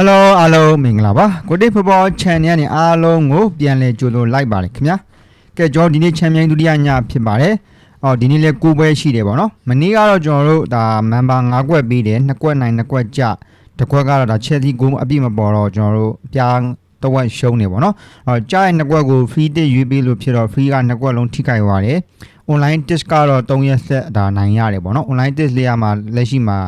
Hello အားလုံးမင်္ဂလာပါကိုတိဖဘော channel နဲ့အားလုံးကိုပြန်လည်ကြိုဆိုလိုက်ပါတယ်ခင်ဗျာကဲကျွန်တော်ဒီနေ့ချန်ပီယံဒုတိယညဖြစ်ပါတယ်အော်ဒီနေ့လဲကိုပွဲရှိတယ်ပေါ့နော်မနေ့ကတော့ကျွန်တော်တို့ဒါမန်ပါ9ကွက်ပြီးတယ်2ကွက်နိုင်2ကွက်ကြတစ်ကွက်ကတော့ဒါချက်စီကိုအပြည့်မပေါ်တော့ကျွန်တော်တို့ပြားတဝက်ရှုံးနေပေါ့နော်အော်ကြားရဲ့2ကွက်ကို free တစ်ရွေးပေးလို့ဖြစ်တော့ free က2ကွက်လုံးထိခိုက်သွားတယ် online test ကတော့3ရက်ဆက်ဒါနိုင်ရတယ်ပေါ့နော် online test လေးရမှာလက်ရှိမှာ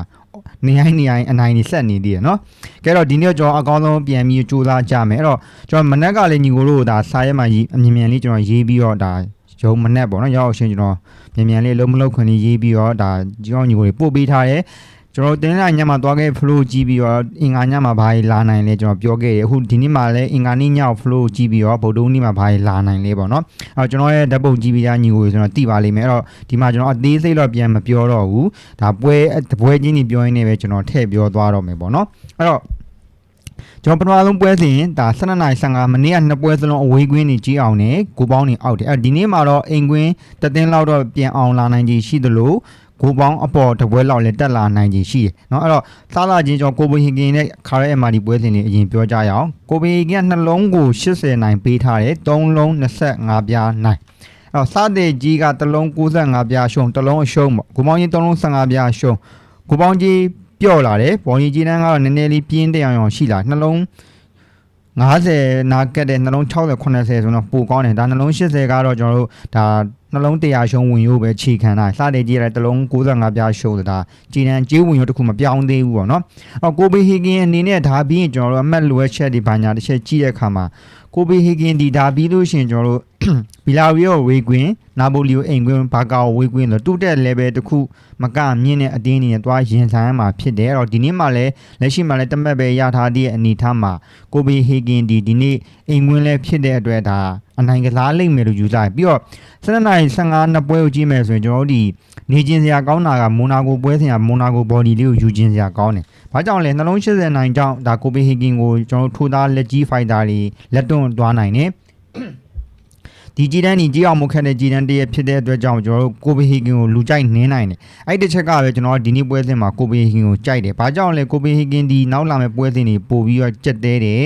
နေတိုင်းနေတိုင်းအနိုင်နေဆက်နေသေးတယ်နော်ကဲတော့ဒီနေ့ကျွန်တော်အကောင်းဆုံးပြန်ပြီးစူးစမ်းကြမယ်အဲ့တော့ကျွန်တော်မနက်ကလည်းညီကိုတို့ဒါစာရက်မှာရေးအမြင်မြန်လေးကျွန်တော်ရေးပြီးတော့ဒါရုံမနက်ပေါ့နော်ရောက်အောင်ရှင်းကျွန်တော်မြန်မြန်လေးလုံးမလုံးခွင်လေးရေးပြီးတော့ဒါကျွန်တော်ညီကိုတွေပို့ပေးထားတယ် ကျွန်တော်တင်းလာညမှာသွားခဲ့ flow ကြည့်ပြီးတော့အင်္ဂါညမှာဘာကြီးလာနိုင်လဲကျွန်တော်ပြောခဲ့တယ်အခုဒီနေ့မှာလည်းအင်္ဂါနေ့ညကို flow ကြည့်ပြီးတော့ဗုဒ္ဓနေ့မှာဘာကြီးလာနိုင်လဲပေါ့နော်အဲ့တော့ကျွန်တော်ရဲ့ဓာတ်ပုံကြည့်ပြီးသားညီကိုတွေကျွန်တော်သိပါလိမ့်မယ်အဲ့တော့ဒီမှာကျွန်တော်အသေးစိတ်တော့ပြန်မပြောတော့ဘူးဒါပွဲတပွဲချင်းကြီးပြောရင်းနဲ့ပဲကျွန်တော်ထည့်ပြောသွားတော့မယ်ပေါ့နော်အဲ့တော့ကျွန်တော်ပထမဆုံးပွဲစဉ်ဒါ12နိုင်15မိနစ်ကနှစ်ပွဲစလုံးအဝေးကွင်းနေကြီးအောင်နဲ့ကိုပေါင်းနေအောက်တယ်အဲ့ဒီနေ့မှာတော့အိမ်ကွင်းတသင်းလောက်တော့ပြန်အောင်လာနိုင်ကြီးရှိသလို ကိုပေါင်းအပေါ်တပွဲလောက်လည်းတက်လာနိုင်ကြီးရှိတယ်เนาะအဲ့တော့စားလာချင်းကျွန်တော်ကိုဘဟင်ကင်နဲ့ခါရဲအမာဒီပွဲစဉ်တွေအရင်ပြောကြရအောင်ကိုဘဟင်ကင်ကနှလုံးကို80နိုင်ပေးထားတယ်3လုံး25ပြားနိုင် အဲ့တော့စတဲ့ကြီးကတစ်လုံး65ပြားရှုံးတစ်လုံးအရှုံးပေါ့ကိုပေါင်းကြီး3လုံး15ပြားရှုံးကိုပေါင်းကြီးပြော့လာတယ်ဘော်ကြီးကြီးတန်းကတော့နည်းနည်းလေးပြင်းတဲ့အောင်အောင်ရှိလာနှလုံး90နာကက်တဲ့နှလုံး60 80ဆိုတော့ပိုကောင်းတယ်ဒါနှလုံး80ကတော့ကျွန်တော်တို့ဒါ နှလုံး100ရှုံးဝင်ရိုးပဲခြေခံတာစတဲ့ကြီးရတယ်တစ်လုံး65ပြားရှုံးတာကြီးတန်းကြီးဝင်ရိုးတစ်ခုမပြောင်းသေးဘူးပေါ့နော်အော်ကိုဘေဟီကင်အနေနဲ့ဒါပြီးရင်ကျွန်တော်တို့အမတ်လိုအပ်ချက်တွေဘာညာတစ်ချက်ကြည့်တဲ့အခါမှာကိုဘေဟီကင်ဒီဒါပြီးလို့ရှိရင်ကျွန်တော်တို့ဘီလာရီယိုဝေးကွင်းနာပိုလီယိုအိမ်ကွင်းဘာကာကိုဝေးကွင်းဆိုတူတက် level တစ်ခုမကမြင့်တဲ့အတင်းအနေနဲ့သွားရင်ဆိုင်ရမှာဖြစ်တယ်အဲ့တော့ဒီနေ့မှလည်းလက်ရှိမှလည်းတမက်ပဲရထားတဲ့အနေထားမှာကိုဘီဟီဂင်ဒီဒီနေ့အိမ်ကွင်းလည်းဖြစ်တဲ့အတွက်ဒါ အနိုင်ကစားလိမ့်မယ်လို့ယူဆတယ်ပြီးတော့7နိုင်15နှစ်ပွဲကိုကြည့်မယ်ဆိုရင်ကျွန်တော်တို့ဒီနေချင်းစရာကောင်းတာကမိုနာကိုပွဲစဉ်ကမိုနာကိုဘော်ဒီလေးကိုယူချင်းစရာကောင်းတယ်။ဘာကြောင့်လဲနှလုံး80နိုင်ကြောင့်ဒါကိုဘီဟီဂင်ကိုကျွန်တော်တို့ထိုးသားလက်ကြီးဖိုက်တာတွေလက်တွန့်သွားနိုင်တယ်။ ဒီဂျီတန်ဒီကြီးအောင်မခက်တဲ့ဂျီတန်တရဖြစ်တဲ့အတွက်ကြောင့်ကျွန်တော်တို့ကိုဘေဟီကင်ကိုလူကြိုက်နင်းနိုင်တယ်အဲ့ဒီတစ်ချက်ကပဲကျွန်တော်ဒီနေ့ပွဲစဉ်မှာကိုဘေဟီကင်ကိုကြိုက်တယ်ဘာကြောင့်လဲကိုဘေဟီကင်ဒီနောက်လာမဲ့ပွဲစဉ်တွေပို့ပြီးတော့ကြက်တဲတယ်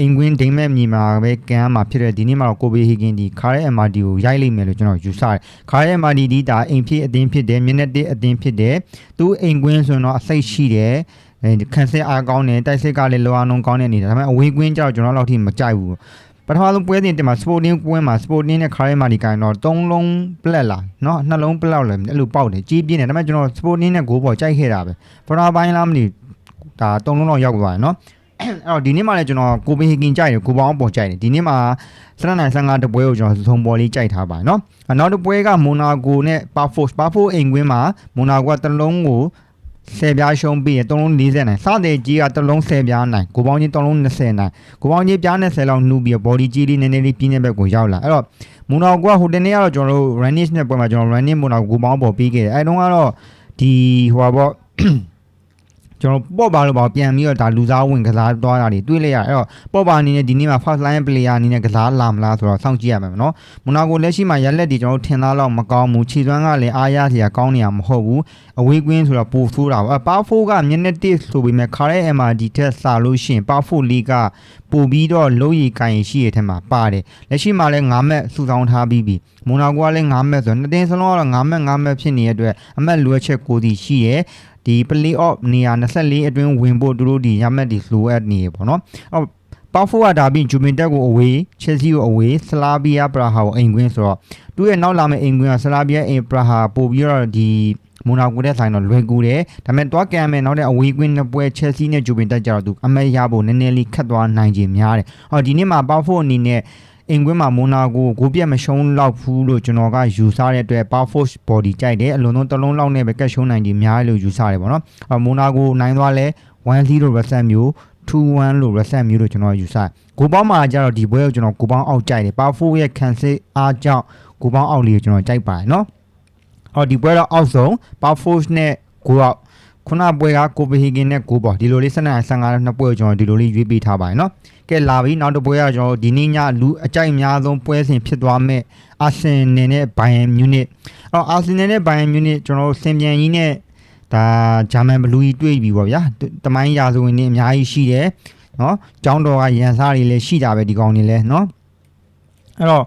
အင်ကွင်းဒိမ့်မဲ့မြေမှာပဲကန်မှာဖြစ်တဲ့ဒီနေ့မှာတော့ကိုဘေဟီကင်ဒီခါရဲ MRD ကိုရိုက်လိုက်မယ်လို့ကျွန်တော်ယူဆတယ်ခါရဲ MRD ဒီဒါအိမ်ဖြစ်အတင်းဖြစ်တယ်မျက်နှာတစ်အတင်းဖြစ်တယ်သူအိမ်ကွင်းဆိုရင်တော့အစိတ်ရှိတယ်အဲခန်းစစ်အားကောင်းတယ်တိုက်စစ်ကလည်းလောအောင်ကောင်းတဲ့အနေဒါပေမဲ့အဝေးကွင်းကြောက်ကျွန်တော်လောက်ထိမကြိုက်ဘူး ပထမဆုံးပွဲစဉ်တင်မှာ Sporting ပွဲမှာ Sporting နဲ့ Karen မာဒီကိုင်တော့၃လုံးပလက်လာเนาะနှလုံးပလောက်လဲအဲ့လိုပေါက်တယ်ကြီးပြင်းတယ်ဒါပေမဲ့ကျွန်တော် Sporting နဲ့ goal ပေါ်ကြိုက်ခဲ့တာပဲပထမပိုင်းလားမသိဒါ၃လုံးတော့ရောက်သွားတယ်เนาะအဲ့တော့ဒီနေ့မှလည်းကျွန်တော်ကိုပင်ဟီကင်ကြိုက်တယ်ကိုပေါင်းပေါ်ကြိုက်တယ်ဒီနေ့မှာစရနိုင်55တပွဲကိုကျွန်တော်သုံးပေါ်လေးကြိုက်ထားပါတယ်เนาะနောက်တစ်ပွဲကမိုနာကိုနဲ့ Parfos Parfos အိမ်ကွင်းမှာမိုနာကိုကတစ်လုံးကို ဆယ်ပြားရှုံးပြီးရင်3လုံး40နိုင်စတဲ့ကြီးကတစ်လုံး10ပြားနိုင်ကိုပေါင်းကြီး3လုံး20နိုင်ကိုပေါင်းကြီးပြား20လောက်နှူးပြီး body ကြီးလေးနည်းနည်းလေးပြင်းတဲ့ဘက်ကိုရောက်လာအဲ့တော့မူနော်ကဟိုတနေ့ကတော့ကျွန်တော်တို့ running နဲ့ပွဲမှာကျွန်တော် running မူနော်ကိုပေါင်းပေါ်ပြီးခဲ့တယ်အဲ့တုန်းကတော့ဒီဟိုပါပေါ့ ကျွန်တော်ပေါ့ပါလို့ပါပြန်ပြီးတော့ဒါလူစားဝင်ကစားသွားတာတွေတွေ့လိုက်ရအဲ့တော့ပေါ့ပါအနေနဲ့ဒီနေ့မှာ first line player အနေနဲ့ကစားလာမလားဆိုတော့စောင့်ကြည့်ရမယ်နော်မူနာကိုလက်ရှိမှာရက်လက်ဒီကျွန်တော်ထင်သားတော့မကောင်းဘူးခြေသွမ်းကလည်းအားရစရာကောင်းနေရမဟုတ်ဘူးအဝေးကွင်းဆိုတော့ပိုဆိုးတာပေါ့အပါဖိုးကမျက်နှာတစ်ဆိုပေမဲ့ခါရဲ MRD ထက်စာလို့ရှိရင်ပါဖိုးလီကပို့ပြီးတော့လုံးရီကန်ရီရှိရတဲ့ထက်မှာပါတယ်လက်ရှိမှာလည်း9မက်စုဆောင်ထားပြီးပြီမူနာကိုကလည်း9မက်ဆိုတော့နှစ်တင်းစလုံးကတော့9မက်9မက်ဖြစ်နေတဲ့အတွက်အမက်လိုအပ်ချက်ကိုစီရှိရယ် ဒီ play off နေရာ24အတွင်းဝင်ဖို့သူတို့ဒီရမက်ဒီလိုအပ်နေရပေါ့နော်အော်ပေါဖိုကဒါပြီးဂျူမင်တက်ကိုအဝေးချက်စီကိုအဝေးဆလာဘီယာပရာဟာကိုအိမ်ကွင်းဆိုတော့သူ့ရဲ့နောက်လာမယ့်အိမ်ကွင်းကဆလာဘီယာအိမ်ပရာဟာပို့ပြီးတော့ဒီမူနာကူတဲ့ဆိုင်တော့လွယ်ကူတယ်ဒါပေမဲ့တွားကန်မယ်နောက်တဲ့အဝေးကွင်းနှစ်ပွဲချက်စီနဲ့ဂျူမင်တက်ကြတော့သူအမက်ရဖို့နည်းနည်းလေးခတ်သွားနိုင်ခြင်းများတယ်ဟောဒီနေ့မှာပေါဖိုအနေနဲ့ အင်ကွင်းမှာမိုနာကိုကိုပြက်မရှုံးလောက်ဘူးလို့ကျွန်တော်ကယူဆတဲ့အတွက် Power Force Body ကြိုက်တယ်အလုံးစုံတစ်လုံးလောက်နဲ့ပဲကတ်ရှုံးနိုင်ခြင်းများလို့ယူဆတယ်ပေါ့နော်အမိုနာကိုနိုင်သွားလဲ1-0 reset မျိုး2-1လို့ reset မျိုးလို့ကျွန်တော်ယူဆကိုပေါင်းမှာကြတော့ဒီဘွဲကိုကျွန်တော်ကိုပေါင်းအောက်ကြိုက်တယ် Power Force ရဲ့ခံစစ်အားကြောင့်ကိုပေါင်းအောက်လေးကိုကျွန်တော်ကြိုက်ပါတယ်နော်ဟောဒီဘွဲတော့အောက်ဆုံး Power Force နဲ့ကိုအောက်ခုနပွဲကကိုပဟီဂင်နဲ့ကိုပေါ့ဒီလိုလေးစနစ်15နှစ်ပွဲကိုကျွန်တော်ဒီလိုလေးရွေးပေးထားပါတယ်နော် ကဲလာပြီနောက်တစ်ပွဲကကျွန်တော်ဒီနေ့ညလူအကြိုက်အများဆုံးပွဲစဉ်ဖြစ်သွားမဲ့အာဆင်နယ်နဲ့ဘိုင်ယန်မြူနစ်အော်အာဆင်နယ်နဲ့ဘိုင်ယန်မြူနစ်ကျွန်တော်စင်ပြန်ကြီးနဲ့ဒါဂျာမန်ဘလူးကြီးတွေ့ပြီပေါ့ဗျာတမိုင်းရာဇဝင်တွေအများကြီးရှိတယ်နော်ចောင်းတော်ကရန်စားတွေလည်းရှိတာပဲဒီကောင်တွေလည်းနော်အဲ့တော့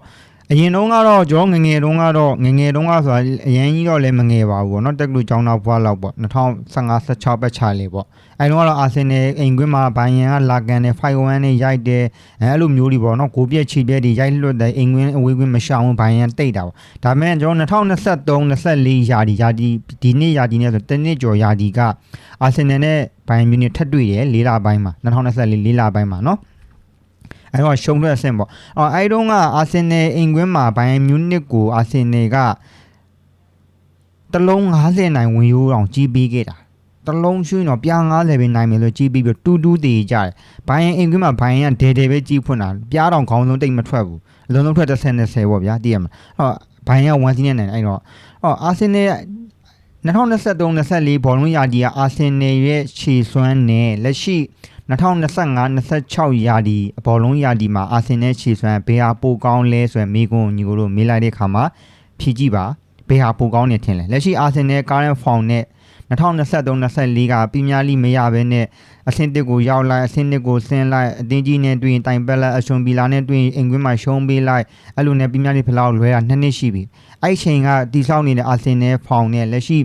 အရင်တုန်းကတော့ကျွန်တော်ငယ်ငယ်တုန်းကတော့ငယ်ငယ်တုန်းကဆိုတာအရင်ကြီးတော့လည်းမငယ်ပါဘူးပေါ့နော်တက်ကလူចောင်းတော်ဘွားလောက်ပေါ့2015 16ပတ်ချလေးပေါ့အဲတုန်းကတော့အာဆင်နယ်အိမ်ကွင်းမှာဘိုင်ယန်ကလာကန်နဲ့5-1နဲ့ရိုက်တယ်အဲအဲ့လိုမျိုးတွေပေါ့နော်ကိုပြက်ချီပြက်တွေရိုက်လွတ်တယ်အိမ်ကွင်းအဝေးကွင်းမရှောင်ဘူးဘိုင်ယန်တိတ်တာပေါ့ဒါပေမဲ့ကျွန်တော်2023 24ရာဒီရာဒီဒီနေ့ရာဒီနဲ့ဆိုတနစ်ကျော်ရာဒီကအာဆင်နယ်နဲ့ဘိုင်ယန်မြူနစ်ထပ်တွေ့တယ်လေးလပိုင်းမှာ2024လေးလပိုင်းမှာနော် အဲ့တော့ရှုံးထွက်အဆင့်ပေါ့အော်အဲ့တုန်းကအာဆင်နယ်အိမ်ကွင်းမှာဘိုင်ယန်မြူနစ်ကိုအာဆင်နယ်ကတလုံး90နိုင်ဝင်ရိုးအောင်ကြီးပေးခဲ့တာတလုံးရွှင်းတော့ပြား90ပဲနိုင်မယ်လို့ကြီးပြီးပြီးတူးတူးတည်ကြတယ်။ဘိုင်းရင်အိမ်ကွင်းမှာဘိုင်းရင်ကဒဲဒဲပဲကြီးဖွင့်တာပြားတောင်ခေါင်းဆုံးတိတ်မထွက်ဘူး။အလုံးလုံးထွက်တဲ့10 20ပေါ့ဗျာတည်ရမှာ။ဟောဘိုင်းရင်က1စီးနဲ့နိုင်တယ်အဲ့တော့ဟောအာဆင်နယ် 2023 24ဘောလုံးရာဒီကအာဆင်နယ်ရဲ့ခြေစွမ်းနဲ့လက်ရှိ2025 26ရာဒီအဘောလုံးရာဒီမှာအာဆင်နယ်ခြေစွမ်းဘယ်ဟာပိုကောင်းလဲဆိုရင်မိကွန်းညီကိုတို့မေးလိုက်တဲ့ခါမှာဖြေကြည့်ပါဘယ်ဟာပိုကောင်းနေထင်လဲလက်ရှိအာဆင်နယ် current form နဲ့ 2023-24ကပီးမြားလိမရဘဲနဲ့အဆင့်တစ်ကိုရောက်လိုက်အဆင့်နှစ်ကိုဆင်းလိုက်အတင်းကြီးနဲ့တွေ့ရင်တိုင်ပက်လိုက်အရှုံဘီလာနဲ့တွေ့ရင်အင်ကွင်းမှာရှုံးပေးလိုက်အဲ့လိုနဲ့ပီးမြားလိဖလောက်လွဲတာနှစ်နှစ်ရှိပြီအဲ့ချိန်ကတီဆောက်နေတဲ့အာဆင်နယ်ဖောင်နဲ့လက်ရှိ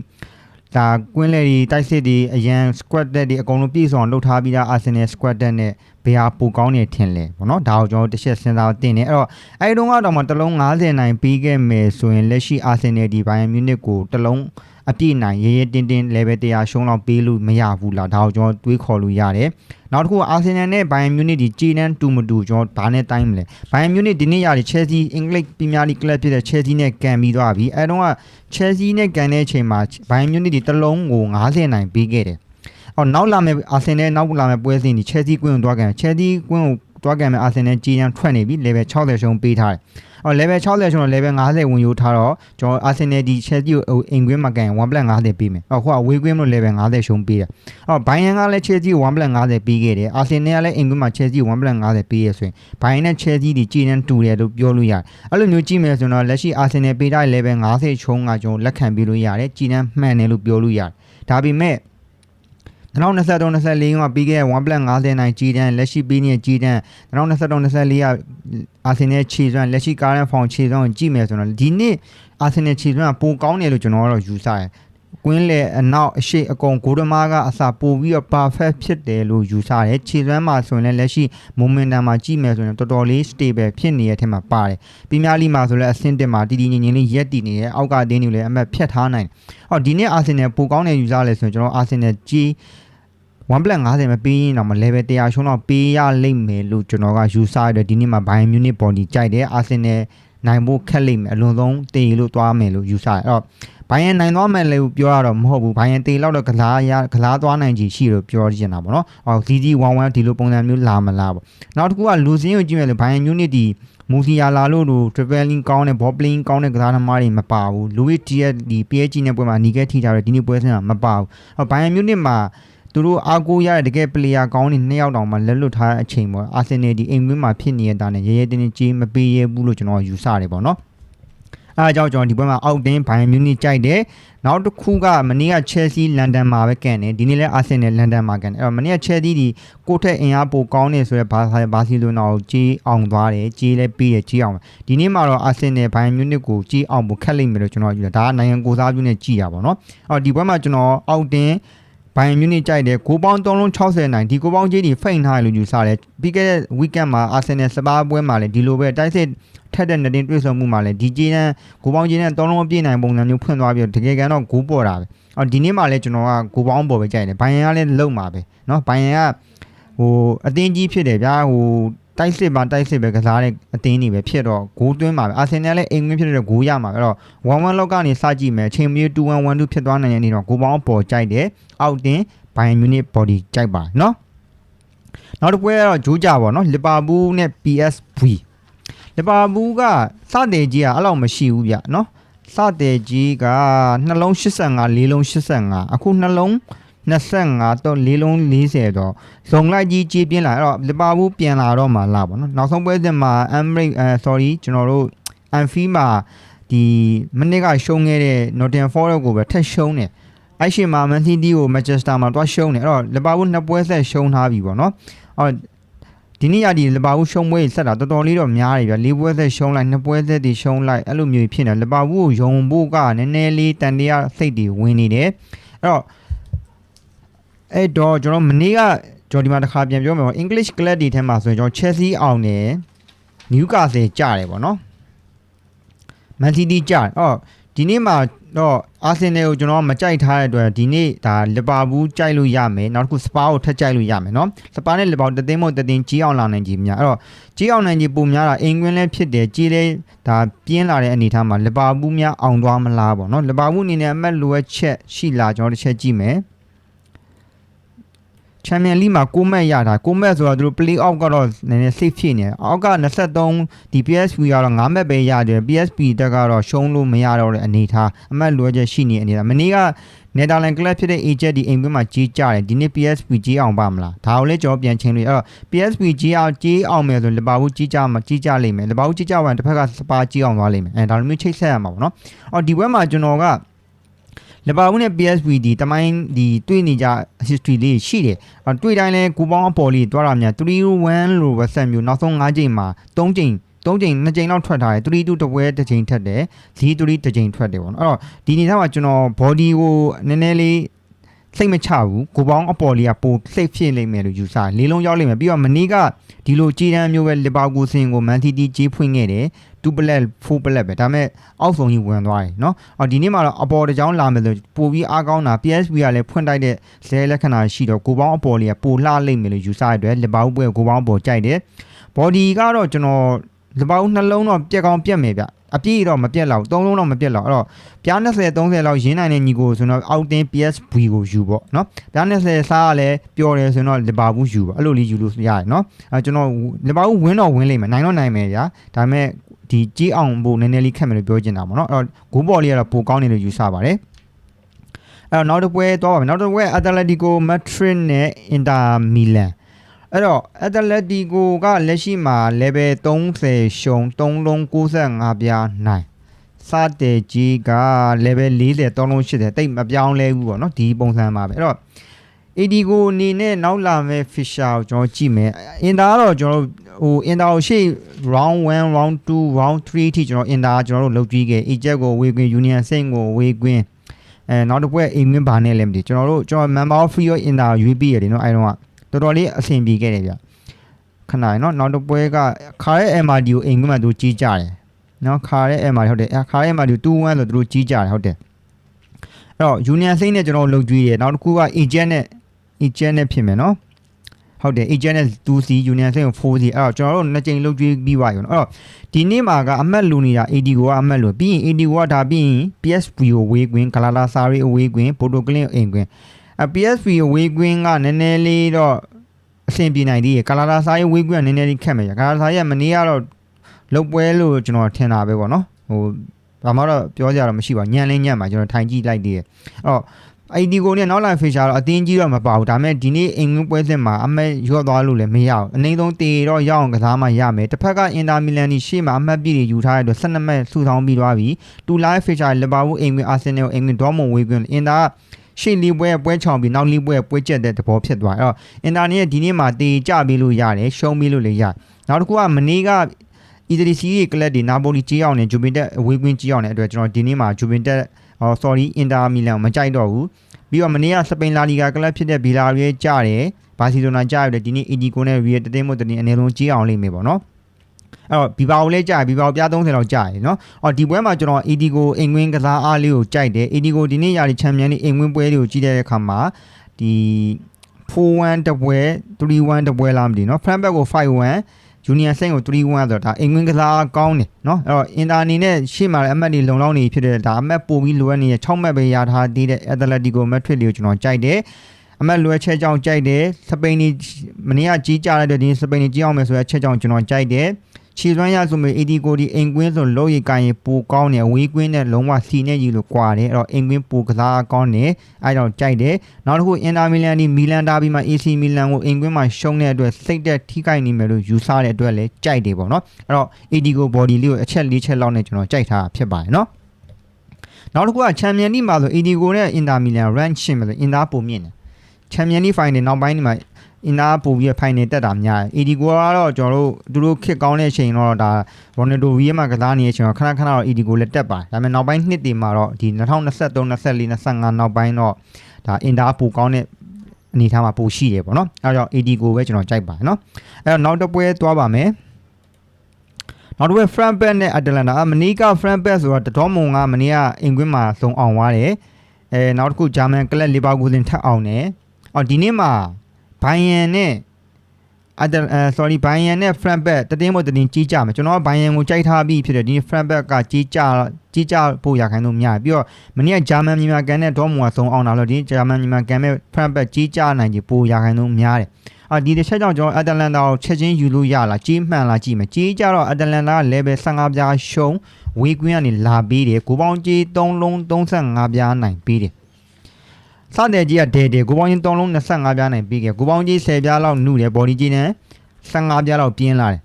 ဒါကွင်းလေဒီတိုက်စစ်ဒီအရန် squad တက်ဒီအကုန်လုံးပြည့်စုံလုပ်ထားပြီးသား Arsenal squad တက်နဲ့ ဘယ်ဟာပိုကောင်းနေထင်လဲဗောနော်ဒါကိုကျွန်တော်တစ်ချက်စဉ်းစားတင်နေအဲ့တော့အဲ့ဒီတုန်းကတော့မှတစ်လုံး90နိုင်ပြီးခဲ့မယ်ဆိုရင်လက်ရှိ Arsenal ဒီ Bayern Munich ကိုတစ်လုံးအပြည့်နိုင်ရဲရဲတင်းတင်း level 100ရှုံးလောက်ပေးလို့မရဘူးလားဒါကိုကျွန်တော်တွေးခေါ်လို့ရတယ်နောက်တစ်ခုအာဆင်နယ်နဲ့ဘိုင်ယန်မြူနစ်ဒီဂျီနန်တူမတူကျွန်တော်ဘာနဲ့တိုင်းမလဲဘိုင်ယန်မြူနစ်ဒီနေ့ရတယ်ချယ်ဆီအင်္ဂလိပ်ပရီးမီယာလိကလပ်ဖြစ်တဲ့ချယ်ဆီနဲ့ကန်ပြီးသွားပြီအဲတုန်းကချယ်ဆီနဲ့ကန်တဲ့အချိန်မှာဘိုင်ယန်မြူနစ်ဒီတစ်လုံးကို90နိုင်ပြီးခဲ့တယ် အော်နောက်လာမယ့်အာဆင်နယ်နောက်လာမယ့်ပွဲစဉ်ဒီချယ်ဆီကွင်းကိုတွားကန်ချယ်ဆီကွင်းကိုတွားကန်မယ့်အာဆင်နယ်ဂျီနန်ထွက်နေပြီ level 60ရှုံးပေးထားတယ်အော် level 60ကျွန်တော် level 50ဝင်ယူထားတော့ကျွန်တော် Arsenal ဒီ Chelsea ကိုအိမ်ကွင်းမှာကန်1.50ပေးမယ်။အော်ခုကဝေးကွင်းလို့ level 50ရှုံးပေးတယ်။အော် Bayern ကလည်း Chelsea ကို1.50ပေးခဲ့တယ်။ Arsenal ကလည်းအိမ်ကွင်းမှာ Chelsea ကို1.50ပေးရဆိုရင် Bayern နဲ့ Chelsea ဒီကြည်နန်းတူတယ်လို့ပြောလို့ရတယ်။အဲ့လိုမျိုးကြည့်မယ်ဆိုတော့လက်ရှိ Arsenal ပေးထားတဲ့ level 50ရှုံးကကျွန်တော်လက်ခံပေးလို့ရတယ်။ကြည်နန်းမှန်တယ်လို့ပြောလို့ရတယ်။ဒါပေမဲ့ 2023 24ကပြီးခဲ့တဲ့1.50နိုင်ကြီးတန်းလက်ရှိပြီးနေတဲ့ကြီးတန်း2023 24ကအာဆင်နယ်ခြေစွမ်းလက်ရှိကားရန်ဖောင်ခြေစွမ်းကိုကြည့်မယ်ဆိုတော့ဒီနေ့အာဆင်နယ်ခြေစွမ်းကပိုကောင်းတယ်လို့ကျွန်တော်ကတော့ယူဆတယ်ကွင်းလေအနောက်အရှိအကုန်ဂိုဒမားကအစာပို့ပြီးတော့ perfect ဖြစ်တယ်လို့ယူဆတယ်ခြေစွမ်းမှာဆိုရင်လည်းလက်ရှိ momentum မှာကြည့်မယ်ဆိုရင်တော်တော်လေး stable ဖြစ်နေတဲ့အထက်မှာပါတယ်ပြီးများလီမှာဆိုလည်းအဆင့်တက်မှာတည်တည်ငြိမ်ငြိမ်လေးရက်တည်နေရဲ့အောက်ကတင်းတွေလည်းအမတ်ဖြတ်ထားနိုင်တယ်ဟောဒီနေ့အာဆင်နယ်ပိုကောင်းတယ်ယူဆလဲဆိုရင်ကျွန်တော်အာဆင်နယ်ကြီး 1.50မပေးရင်တော့မ level 100ရှုံးတော့ပေးရလိမ့်မယ်လို့ကျွန်တော်ကယူဆရတယ်ဒီနေ့မှာ Bayern Munich body ကြိုက်တယ် Arsenal နိုင်ဖို့ခက်လိမ့်မယ်အလွန်ဆုံးတေးလို့သွားမယ်လို့ယူဆတယ်အဲ့တော့ဘိုင်ယန်နိုင်သွားမယ်လို့ပြောရတော့မဟုတ်ဘူးဘိုင်ယန်တေးလောက်တော့ကစားရကစားသွားနိုင်ကြီးရှိလို့ပြောချင်တာပေါ့နော်ဟော ZD 11ဒီလိုပုံစံမျိုးလာမလားပေါ့နောက်တစ်ခုကလူစင်းကိုကြည့်မယ်လို့ဘိုင်ယန် unit ဒီမူစီယာလာလို့တို့ traveling ကောင်းတဲ့ ball playing ကောင်းတဲ့ကစားသမားတွေမပါဘူး Louis Diaz ဒီ PSG နဲ့ပွဲမှာနီကဲထိထားတယ်ဒီနေ့ပွဲစဉ်ကမပါဘူးဟောဘိုင်ယန် unit မှာ သူတို့အားကိုးရတဲ့တကယ်ပလေယာကောင်းနေနှစ်ယောက်တောင်မှလက်လွတ်ထားတဲ့အချိန်ပေါ့အာဆင်နယ်ဒီအိမ်ကွင်းမှာဖြစ်နေရတာနဲ့ရဲရဲတင်းတင်းကြီးမပေးရဘူးလို့ကျွန်တော်ယူဆတယ်ပေါ့နော်အဲအကြောင်းကျွန်တော်ဒီပွဲမှာအောက်တင်းဘိုင်မြူနစ်ကြိုက်တယ်နောက်တစ်ခုကမနေ့က Chelsea လန်ဒန်မှာပဲကန်တယ်ဒီနေ့လဲ Arsenal လန်ဒန်မှာကန်တယ်အဲ့တော့မနေ့က Chelsea ဒီကိုထက်အင်အားပိုကောင်းနေဆိုရဲဘာဘာစီလိုနာကိုကြီးအောင်သွားတယ်ကြီးလဲပြီးတယ်ကြီးအောင်ဒီနေ့မှာတော့ Arsenal ဘိုင်မြူနစ်ကိုကြီးအောင်ပိုခက်လိမ့်မယ်လို့ကျွန်တော်ယူတယ်ဒါကနိုင်ငံကိုစားပြုနဲ့ကြည်ရပါတော့အော်ဒီပွဲမှာကျွန်တော်အောက်တင်း ဘိုင်မြူနစ်ကြိုက်တယ်ကိုပေါင်း360နိုင်ဒီကိုပေါင်းကြီးဒီဖိတ်ထားတယ်လို့ယူဆတယ်ပြီးခဲ့တဲ့ weekend မှာ Arsenal စပါးပွဲမှာလည်းဒီလိုပဲတိုက်စစ်ထက်တဲ့နေတင်တွေ့ဆုံမှုမှာလည်းဒီကြီးတန်းကိုပေါင်းကြီးနဲ့3လုံးအပြည့်နိုင်ပုံစံမျိုးဖွင့်သွားပြီးတော့တကယ်ကန်တော့ဂိုးပေါ်တာပဲအော်ဒီနေ့မှလည်းကျွန်တော်ကဂိုးပေါင်းပေါ်ပဲကြိုက်တယ်ဘိုင်ယန်ကလည်းလုံမှာပဲเนาะဘိုင်ယန်ကဟိုအတင်းကြီးဖြစ်တယ်ဗျာဟို တိုက်စစ်ပါတိုက်စစ်ပဲကစားတဲ့အသင်းတွေပဲဖြစ်တော့ဂိုးသွင်းပါပဲအာဆင်နယ်လည်းအိမ်ဝင်ဖြစ်တဲ့ဂိုးရမှာပဲအဲ့တော့1-1လောက်ကနေစကြည့်မယ်အချိန်မီ2-1-1-2ဖြစ်သွားနိုင်တဲ့နေ့တော့ဂိုးပေါင်းပေါ်ကြိုက်တယ်အောက်တင်ဘိုင်မြူနစ်ဘော်ဒီကြိုက်ပါနော်နောက်တစ်ပွဲကတော့ဂျိုးကြပါနော်လီဗာပူးနဲ့ PSV လီဗာပူးကစတဲ့ကြီးကအဲ့လောက်မရှိဘူးဗျနော်စတဲ့ကြီးကနှလုံး85လေးလုံး85အခုနှလုံး85 25တော့လေးလုံး40တော့ဇုံလိုက်ကြီးကြီးပြင်းလာအဲ့တော့လီဗာပူးပြန်လာတော့မှလာပါတော့နောက်ဆုံးပွဲစဉ်မှာ Emirates အဲ sorry ကျွန်တော်တို့ Anfield မှာဒီမနစ်ကရှုံးခဲ့တဲ့ Nottingham Forest ကိုပဲထက်ရှုံးတယ်အဲ့ရှင်မှာ Man City ကို Manchester မှာတွားရှုံးတယ်အဲ့တော့လီဗာပူးနှစ်ပွဲဆက်ရှုံးထားပြီပေါ့နော်အော်ဒီနေ့ရဒီလီဗာပူးရှုံးပွဲဆက်တာတော်တော်လေးတော့များတယ်ဗျလေးပွဲဆက်ရှုံးလိုက်နှစ်ပွဲဆက်တွေရှုံးလိုက်အဲ့လိုမျိုးဖြစ်နေလီဗာပူးကိုယုံဖို့ကနည်းနည်းလေးတန်တရားစိတ်တွေဝင်နေတယ်အဲ့တော့ အဲ့တော့ကျွန်တော်မနေ့ကကျွန်တော်ဒီမှာတစ်ခါပြန်ပြောမယ်ပေါ့ English Club တွေထဲမှာဆိုရင်ကျွန်တော် Chelsea အောင်တယ် Newcastle ကြတယ်ပေါ့နော် Man City ကြတယ်အော်ဒီနေ့မှာတော့အာဆင်နယ်ကိုကျွန်တော်မကြိုက်ထားတဲ့အတွက်ဒီနေ့ဒါလီဗာပူးကြိုက်လို့ရမယ်နောက်တစ်ခုစပါကိုထပ်ကြိုက်လို့ရမယ်เนาะစပါနဲ့လီဗာပူးတသိန်းမို့တသိန်းကြီးအောင်လာနိုင်ကြီးများအဲ့တော့ကြီးအောင်နိုင်ကြီးပုံများတာအင်ကွင်းလည်းဖြစ်တယ်ကြီးလည်းဒါပြင်းလာတဲ့အနေအထားမှာလီဗာပူးများအောင်သွားမလားပေါ့เนาะလီဗာပူးအနေနဲ့အမက်လိုအပ်ချက်ရှိလာကျွန်တော်တစ်ချက်ကြည့်မယ် ချန်ပီယံလိမှာ6မှတ်ရတာ6မှတ်ဆိုတော့သူတို့ play off ကတော့နည်းနည်း safe ဖြစ်နေတယ်အောက်က23ဒီ PSV ကတော့9မှတ်ပဲရတယ် PSP တက်ကတော့ရှုံးလို့မရတော့တဲ့အနေအထားအမှတ်လိုအပ်ချက်ရှိနေအနေအထားမနေ့က Netherlands club ဖြစ်တဲ့ AJ ဒီအိမ်ကွင်းမှာကြီးကြတယ်ဒီနေ့ PSV ကြီးအောင်ပါမလားဒါကိုလည်းကျွန်တော်ပြန်ချင်းလို့အဲ့တော့ PSV ကြီးအောင်ကြီးအောင်မယ်ဆိုလီဗာပူးကြီးကြမှာကြီးကြလိမ့်မယ်လီဗာပူးကြီးကြဝင်တစ်ဖက်ကစပါကြီးအောင်သွားလိမ့်မယ်အဲဒါလိုမျိုးချိတ်ဆက်ရမှာပေါ့နော်အော်ဒီဘက်မှာကျွန်တော်က လီဗာပူးနဲ့ PSV ဒီတမိုင်းဒီတွေ့နေကြ history လေးရှိတယ်အော်တွေ့တိုင်းလဲကူပေါင်းအပေါ်လေးတွားတာများ3-1လို့ပဲဆက်မျိုးနောက်ဆုံး5ချိန်မှာ3ချိန်3ချိန်2ချိန်လောက်ထွက်ထားတယ်3-2တပွဲတစ်ချိန်ထက်တယ်0-3တစ်ချိန်ထွက်တယ်ပေါ့နော်အဲ့တော့ဒီအနေထားမှာကျွန်တော် body ကိုနည်းနည်းလေးစိတ်မချဘူးကိုပေါင်းအပေါ်လေးကပိုစိတ်ဖြစ်လိမ့်မယ်လို့ယူဆတယ်လေးလုံးရောက်လိမ့်မယ်ပြီးတော့မနေ့ကဒီလိုကြည်တန်းမျိုးပဲလီဗာပူးစင်ကိုမန်စီးတီးကြီးဖွင့်ခဲ့တယ် 2 black 4 black ပဲဒါပေမဲ့အောက်ဆုံးကြီးဝင်သွားတယ်เนาะအော်ဒီနေ့မှာတော့အပေါ်တစ်ကြောင်းလာမယ်လို့ပိုပြီးအားကောင်းတာ PSV ကလည်းဖွင့်တိုက်တဲ့ဇဲလက္ခဏာရှိတော့ကိုပေါင်းအပေါ်လေးကပိုလှလိမ့်မယ်လို့ယူဆရတဲ့အတွက်လီဗာပူးပွဲကိုကိုပေါင်းအပေါ်ကြိုက်တယ် body ကတော့ကျွန်တော်လီဗာပူးနှလုံးတော့ပြက်ကောင်းပြက်မယ်ဗျအပြည့်တော့မပြက်တော့သုံးလုံးတော့မပြက်တော့အဲ့တော့ပြား20 30လောက်ရင်းနိုင်တဲ့ညီကိုဆိုတော့အောက်တင်း PSV ကိုယူပေါ့နော်ပြား20စားကလည်းပျော်တယ်ဆိုတော့လီဗာပူးယူပေါ့အဲ့လိုလေးယူလို့ရတယ်နော်အဲကျွန်တော်လီဗာပူးဝင်းတော့ဝင်းလိမ့်မယ်နိုင်တော့နိုင်မယ်ဗျာဒါပေမဲ့ ဒီကြီးအောင်ဖို့နည်းနည်းလေးခက်မယ်လို့ပြောချင်တာပေါ့နော်အဲ့တော့ဂိုးဘော်လေးကတော့ပိုကောင်းတယ်လို့ယူဆပါတယ်အဲ့တော့နောက်တစ်ပွဲသွားပါမယ်နောက်တစ်ပွဲ Atletico Madrid နဲ့ Inter Milan အဲ့တော့ Atletico ကလက်ရှိမှာ level 30ရှုံ3လုံး95ပြားနိုင်စတဲ့ကြီးက level 40 3လုံး80တိတ်မပြောင်းလဲဘူးပေါ့နော်ဒီပုံစံပါပဲအဲ့တော့ AD ကိုအနေနဲ့နောက်လာမဲ့ Fisher ကိုကျွန်တော်ကြည့်မယ်အင်တာကတော့ကျွန်တော်တို့ဟိုအင်တာကိုရှေ့ round 1 round 2 round 3အထိကျွန်တော်အင်တာကျွန်တော်တို့လုပ်ကြည့်ခဲ့ Eject ကိုဝေကွင်း Union Saint ကိုဝေကွင်းအဲနောက်တစ်ပွဲအိမ်မင်းဘာနဲ့လဲမသိကျွန်တော်တို့ကျွန်တော် member of free in တာရွေးပြီးရတယ်နော်အဲတော့တော်တော်လေးအဆင်ပြေခဲ့တယ်ဗျခဏရနော်နောက်တစ်ပွဲကခါရဲ MRD ကိုအိမ်မင်းမှာသူကြီးကြတယ်နော်ခါရဲ MRD ဟုတ်တယ်ခါရဲ MRD 2-1ဆိုသူတို့ကြီးကြတယ်ဟုတ်တယ်အဲ့တော့ Union Saint နဲ့ကျွန်တော်လုပ်ကြည့်ရတယ်နောက်တစ်ခုက Eject နဲ့ agent နဲ့ဖြစ်မယ်နော်ဟုတ်တယ် agent နဲ့ 2C union စိတ်ကို 4C အဲ့တော့ကျွန်တော်တို့နှစ်ကြိမ်လုပ်ကြည့်ပြီးပါရောနော်အဲ့တော့ဒီနေ့မှာကအမှတ်လူနေတာ AD ကိုကအမှတ်လူပြီးရင် AD ကိုကဒါပြီးရင် PSV ကိုဝေးကွင်းဂလာလာစာရီအဝေးကွင်းပိုတိုကလင်အိမ်ကွင်းအ PSV ကိုဝေးကွင်းကနည်းနည်းလေးတော့အဆင်ပြေနိုင်သေးတယ်ဂလာလာစာရီဝေးကွင်းကနည်းနည်းလေးခက်မယ်ဂလာလာစာရီကမနေ့ကတော့လုတ်ပွဲလို့ကျွန်တော်ထင်တာပဲပေါ့နော်ဟိုဘာမှတော့ပြောကြရတော့မရှိပါညံလင်းညံ့ပါကျွန်တော်ထိုင်ကြည့်လိုက်သေးတယ်အဲ့တော့ ID ကိုနဲ့နောက်လာဖေရှာတော့အတင်းကြီးတော့မပါဘူးဒါပေမဲ့ဒီနေ့အင်္ဂလိပ်ပွဲစဉ်မှာအမက်ရော့သွားလို့လည်းမရဘူးအနည်းဆုံးတေတော့ရအောင်ကစားမှရမယ်တစ်ဖက်ကအင်တာမီလန်ဒီရှေ့မှာအမှတ်ပြည့်တွေယူထားတဲ့အတွက်12မှတ်စုဆောင်းပြီးသွားပြီတူလာဖေရှာလီဗာပူးအင်္ဂလိပ်အာဆင်နယ်အင်္ဂလိပ်ဒေါ်မွန်ဝေးကွင်းအင်တာရှေ့လေးပွဲပွဲချောင်ပြီးနောက်လေးပွဲပွဲကျက်တဲ့သဘောဖြစ်သွားအဲ့တော့အင်တာနဲ့ဒီနေ့မှာတေကြပြီးလို့ရတယ်ရှုံးပြီးလို့လည်းရနောက်တစ်ခုကမနေ့ကအီတလီစီးရီကလပ်ဒီနာပိုလီကြီးအောင်နဲ့ဂျူဗင်တက်အဝေးကွင်းကြီးအောင်တဲ့အတွက်ကျွန်တော်ဒီနေ့မှာဂျူဗင်တက် အော် sorry အင်တာမီလန်မကြိုက်တော့ဘူးပြီးတော့မနေ့ကစပိန်လာလီဂါကလပ်ဖြစ်တဲ့ဘီလာရီရဲ့ကြားတယ်ဘာစီလိုနာကြားရတယ်ဒီနေ့ AD ကိုနဲ့ရီရဲ့တသိန်းမို့တသိန်းအနည်းဆုံးကြီးအောင်လိမ့်မယ်ပေါ့နော်အဲ့တော့ဘီဘာကိုလည်းကြားဘီဘာကိုပြား30လောက်ကြားရယ်နော်အော်ဒီပွဲမှာကျွန်တော် AD ကိုအိမ်ဝင်းကစားအားလေးကိုကြိုက်တယ် AD ကိုဒီနေ့ရာဒီချန်ပီယံလေးအိမ်ဝင်းပွဲလေးကိုကြီးတဲ့အခါမှာဒီ4-1တပွဲ3-1တပွဲလားမသိဘူးနော် front back ကို5-1 Union Saint ကို3-1ဆိုတော့ဒါအိမ်ဝင်းကစားကောင်းတယ်เนาะအဲ့တော့အင်တာအနေနဲ့ရှေ့မှာလည်းအမှတ်တွေလုံလောက်နေဖြစ်တဲ့ဒါအမှတ်ပိုပြီးလိုအပ်နေတဲ့6မှတ်ပဲရထားသေးတဲ့ Atletico Madrid လေးကိုကျွန်တော်ကြိုက်တယ်အမှတ်လွယ်ချက်ကြောင့်ကြိုက်တယ်စပိန်ကြီးမနေ့ကကြီးကြတဲ့ဒီစပိန်ကြီးကြီးအောင်မယ်ဆိုတဲ့ချက်ကြောင့်ကျွန်တော်ကြိုက်တယ် ခြေစွမ်းရဆိုမေ AD ကိုဒီအိမ်ကွင်းဆိုလို့ရကိုင်းပိုကောင်းတယ်ဝေးကွင်းနဲ့လုံးဝစီနဲ့ကြီးလို့ကွာတယ်အဲ့တော့အိမ်ကွင်းပိုကစားကောင်းတယ်အဲကြောင့်ကြိုက်တယ်နောက်တစ်ခုအင်တာမီလန်ဒီမီလန်ဒါဘီမှာ AC မီလန်ကိုအိမ်ကွင်းမှာရှုံးတဲ့အတွက်စိတ်သက်ထိခိုက်နေမယ်လို့ယူဆတဲ့အတွက်လည်းကြိုက်တယ်ပေါ့နော်အဲ့တော့ AD ကို body လေးကိုအချက်၄ချက်လောက်နဲ့ကျွန်တော်ကြိုက်ထားတာဖြစ်ပါတယ်နော်နောက်တစ်ခုကချန်ပီယံလိမှာဆို AD ကိုနဲ့အင်တာမီလန် rank ရှင်းမယ်ဆိုအင်တာပုံမြင့်တယ်ချန်ပီယံလိဖိုင်နယ်နောက်ပိုင်းဒီမှာ အင်နာပို့ပြီးဖိုင်နေတက်တာများတယ် AD ကိုကတော့ကျွန်တော်တို့သူတို့ခစ်ကောင်းတဲ့အချိန်တော့ဒါရိုနယ်ဒိုဗီယမှာကစားနေတဲ့အချိန်တော့ခဏခဏတော့ AD ကိုလည်းတက်ပါတယ်ဒါပေမဲ့နောက်ပိုင်းနှစ်တွေမှာတော့ဒီ2023 24 25နောက်ပိုင်းတော့ဒါအင်တာပိုကောင်းတဲ့အနေထားမှာပိုရှိတယ်ပေါ့နော်အဲဒါကြောင့် AD ကိုပဲကျွန်တော်ကြိုက်ပါတယ်နော်အဲ့တော့နောက်တစ်ပွဲသွားပါမယ်နောက်တစ်ပွဲ Frankfurt နဲ့ Atalanta အမနီက Frankfurt ဆိုတော့တတော်မုံကမနီကအင်ကွင်းမှာစုံအောင်သွားတယ်အဲနောက်တစ်ခုဂျာမန်ကလပ်လီဗာပူးစင်ထပ်အောင်တယ်အော်ဒီနေ့မှာ ဘိုင်ယန်နဲ့အဒအဲ sorry ဘိုင်ယန်နဲ့ front back တတင်းမို့တတင်းကြီးကြမယ်ကျွန်တော်ကဘိုင်ယန်ကိုကြိုက်ထားပြီးဖြစ်တယ်ဒီ front back ကကြီးကြကြီးကြဖို့ရခိုင်လို့များပြီးတော့မနေ့ကဂျာမန်မြန်မာကန်နဲ့ဒေါ်မူကဆုံးအောင်လာလို့ဒီဂျာမန်မြန်မာကန်မဲ့ front back ကြီးကြနိုင်ကြီးပိုရခိုင်လို့များတယ်အာဒီတစ်ချက်ကြောင့်ကျွန်တော်အတလန်တာကိုချက်ချင်းယူလို့ရလားကြီးမှန်လားကြည့်မယ်ကြီးကြတော့အတလန်တာက level 15ပြားရှုံးဝေးကွင်းကနေလာပြီးတယ်ကိုပေါင်းကြီး3လုံး35ပြားနိုင်ပြီးတယ် စတဲ့ကြီးကဒဲဒဲကိုပေါင်းကြီး3လုံး25ပြားနိုင်ပြီးခဲ့ကိုပေါင်းကြီး10ပြားလောက်နှုတယ် body ကြီးနဲ့15ပြားလောက်ပြင်းလာတယ်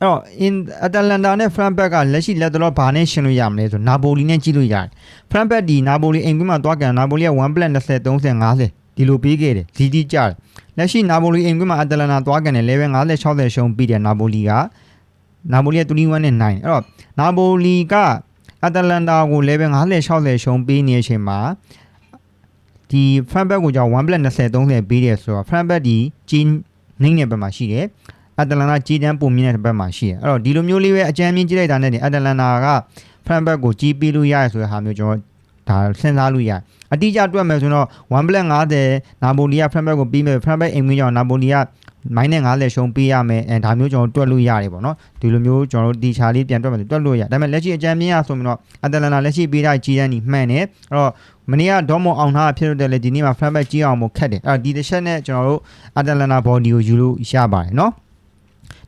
အဲ့တော့ in Atalanta နဲ့ Frankfurt ကလက်ရှိလက်တော့ဘာနဲ့ရှင်းလို့ရမလဲဆိုနာပိုလီနဲ့ကြည့်လို့ရတယ် Frankfurt ဒီနာပိုလီအိမ်ကွင်းမှာတွားကန်နာပိုလီက1 plus 20 30 50ဒီလိုပေးခဲ့တယ်ဒီဒီကြတယ်လက်ရှိနာပိုလီအိမ်ကွင်းမှာ Atalanta တွားကန်တယ် level 50 60ရှုံးပြီးတယ်နာပိုလီကနာပိုလီက21နဲ့9အဲ့တော့နာပိုလီကအတလန်တာကို level 50 60ရှုံးပေးနေတဲ့အချိန်မှာ ဒီ Frankfurt ကိုကြောင့်1 plus 20 30ပေးတယ်ဆိုတော့ Frankfurt ဒီကြီးနှိမ့်တဲ့ဘက်မှာရှိတယ်အတလန်နာကြီးတန်းပုံမြင့်တဲ့ဘက်မှာရှိတယ်အဲ့တော့ဒီလိုမျိုးလေးပဲအကြမ်းမြင့်ကြည့်လိုက်တာနဲ့ဒီအတလန်နာကဖရန်ဘက်ကိုကြီးပေးလို့ရရဆိုတဲ့ဟာမျိုးကျွန်တော်ဒါစဉ်းစားလို့ရတယ်အတိအကျတွက်မယ်ဆိုတော့1 plus 50နာပိုလီကဖရန်ဘက်ကိုပြီးမယ်ဖရန်ဘက်အိမ်ဝင်းကြောင့်နာပိုလီက မိုင်းနဲ့ငါးလက်ရှုံးပေးရမယ်အဲဒါမျိုးကျွန်တော်တွက်လို့ရတယ်ပေါ့နော်ဒီလိုမျိုးကျွန်တော်တို့ဒီချာလေးပြန်တွက်မယ်တွက်လို့ရဒါပေမဲ့လက်ရှိအကြံမြင့်ရဆိုပြီးတော့အတလန်နာလက်ရှိပေးထားကြီးတန်းကြီးမှန်တယ်အဲ့တော့မနေ့ကဒေါမိုအောင်ထားဖြစ်လို့တယ်လေဒီနေ့မှာ flat back ကြီးအောင်မို့ခက်တယ်အဲ့တော့ဒီတစ်ချက်နဲ့ကျွန်တော်တို့အတလန်နာ body ကိုယူလို့ရပါတယ်နော်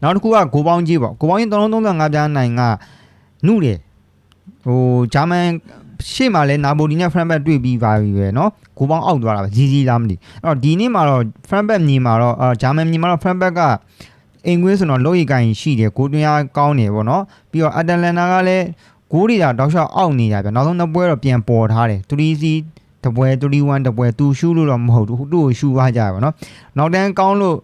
နောက်တစ်ခုကဂိုးပေါင်းကြီးပေါ့ဂိုးပေါင်းကြီး335ပြန်နိုင်ကနုတယ်ဟိုဂျာမန် ရှေ့မှာလဲနာပိုလီနဲ့ဖရန်ဘက်တွေ့ပြီးပါပြီပဲเนาะဂိုပေါင်းအောက်သွားတာပဲဇီဇီလားမသိအဲ့တော့ဒီနေ့မှာတော့ဖရန်ဘက်မြေမှာတော့အာဂျာမန်မြေမှာတော့ဖရန်ဘက်ကအိမ်ကွင်းဆိုတော့လောရီကိုင်ရှိတယ်ဂိုတွင်းအားကောင်းတယ်ပေါ့เนาะပြီးတော့အတလန်နာကလည်းဂိုးတွေတာတောက်လျှောက်အောက်နေတာဗျနောက်ဆုံးနှစ်ပွဲတော့ပြန်ပေါ်ထားတယ်3စီတပွဲ31တပွဲသူရှူးလို့တော့မဟုတ်ဘူးသူ့ကိုရှူသွားကြပါတော့နောက်တန်းကောင်းလို့